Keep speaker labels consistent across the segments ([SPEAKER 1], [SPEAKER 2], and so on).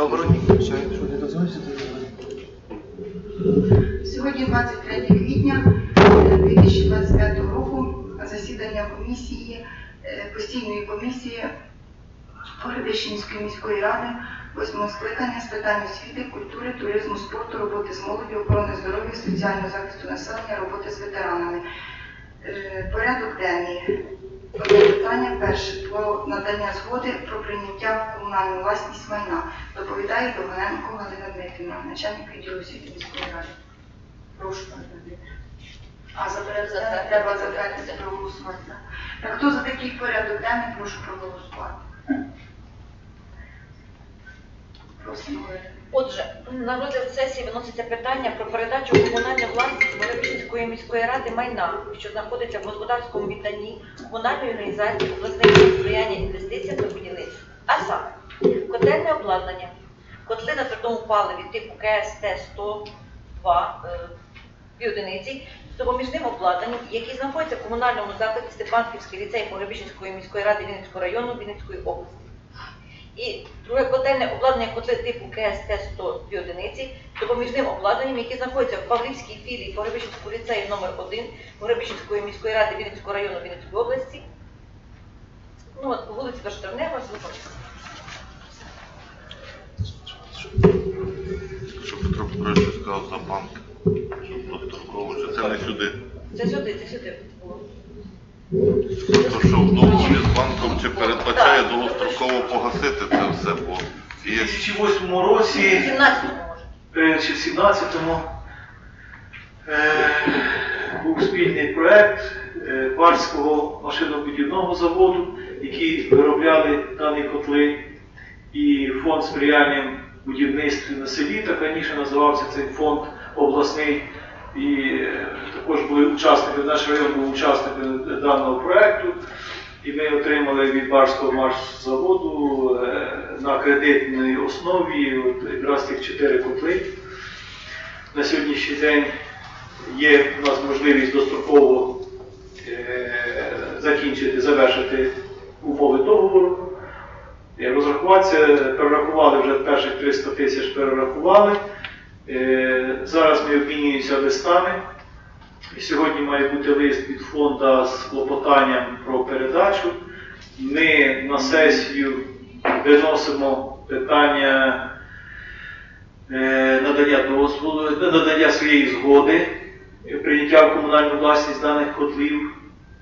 [SPEAKER 1] Оборонник включає, що не дозволиться, то
[SPEAKER 2] Сьогодні 23 квітня е, 2025 року засідання комісії, е, постійної комісії Городищенської міської ради восьмого скликання з питань освіти, культури, туризму, спорту, роботи з молоді, охорони здоров'я, соціального захисту населення, роботи з ветеранами. Е, Порядок денний. Питання перше про надання згоди про прийняття в комунальну власність майна. Доповідає Довгенко Галина Дмитрівна, начальник відділу освіти міської ради. Прошу пане А за треба затвердити проголосувати. Так хто за такий порядок денний, прошу проголосувати.
[SPEAKER 3] Отже, на розгляд сесії виноситься питання про передачу у комунальну власність Моровічинської міської ради майна, що знаходиться в господарському відданні комунальної організації обласних сприяння інвестиціям та будівництва. А саме, котельне обладнання, котли на твердому паливі типу КСТ-102, е, одиниці, з допоміжним обладнанням, які знаходяться в комунальному закладі Степанківський ліцей Моровічинської міської ради Вінницького району Вінницької області. Друге котельне обладнання котли типу КСТ-100 дві одиниці допоміжним обладнанням, які знаходяться в Павлівській філії Погребищенського ліцею номер 1 Погребищенської міської ради Вінницького району Вінницької області. Ну, от, по вулиці Слуховська.
[SPEAKER 4] Що Петро Петрович сказав за банк, що це не сюди.
[SPEAKER 3] Це сюди, це сюди було.
[SPEAKER 4] Що в договорі з банком чи передбачає довгостроково погасити це все,
[SPEAKER 5] У
[SPEAKER 4] є
[SPEAKER 5] 2008 році,
[SPEAKER 3] 17-му може.
[SPEAKER 5] чи в 17-му, е, був спільний проект е, Барського машинобудівного заводу, які виробляли дані котли, і фонд сприяння будівництві на селі, так раніше називався цей фонд обласний. І е, також були учасники, наш район був учасником даного проекту. І ми отримали від Барського машзаводу е, на кредитній основі от якраз цих чотири котли. На сьогоднішній день є у нас можливість достроково е, закінчити, завершити умови договору. Розрахуватися, перерахували вже перших 300 тисяч перерахували. Е, Зараз ми обмінюємося листами. Сьогодні має бути лист від фонду з клопотанням про передачу. Ми на сесію виносимо питання е, надання дозволу, надання своєї згоди, е, прийняття в комунальну власність даних котлів.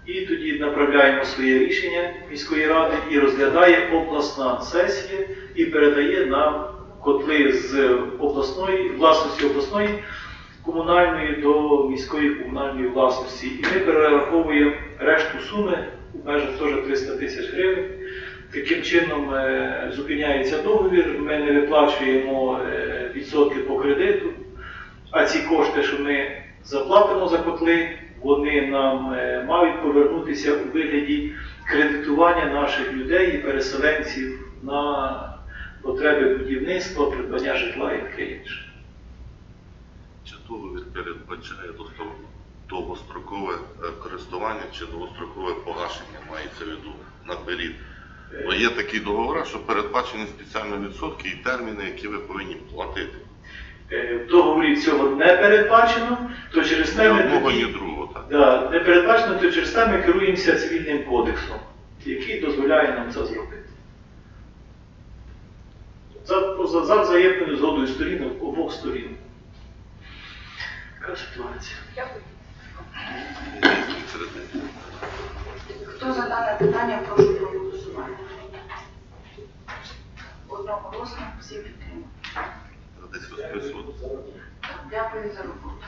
[SPEAKER 5] І тоді направляємо своє рішення міської ради і розглядає обласна сесія і передає нам котли з обласної власності обласної комунальної до міської комунальної власності. І ми перераховуємо решту суми у межах теж 300 тисяч гривень. Таким чином е, зупиняється договір, ми не виплачуємо е, відсотки по кредиту, а ці кошти, що ми заплатимо за котли, вони нам е, мають повернутися у вигляді кредитування наших людей і переселенців на потреби будівництва, придбання житла і таке інше.
[SPEAKER 4] чи договір передбачає довгострокове е, користування чи довгострокове погашення, мається в виду наперед. Бо є такі договори, що передбачені спеціально відсотки і терміни, які ви повинні платити.
[SPEAKER 5] Е, В договорі цього не передбачено, то через те ми
[SPEAKER 4] одного, ні
[SPEAKER 5] тоді-
[SPEAKER 4] другого. Так.
[SPEAKER 5] Да, не передбачено, то через те ми керуємося цивільним кодексом, який дозволяє нам це зробити. За, за, за взаємною згодою сторін обох сторін. Така ситуація.
[SPEAKER 3] Дякую.
[SPEAKER 2] Хто за дане питання, прошу проголосувати. Одноголосно всі
[SPEAKER 4] підтримують.
[SPEAKER 2] Дякую за роботу.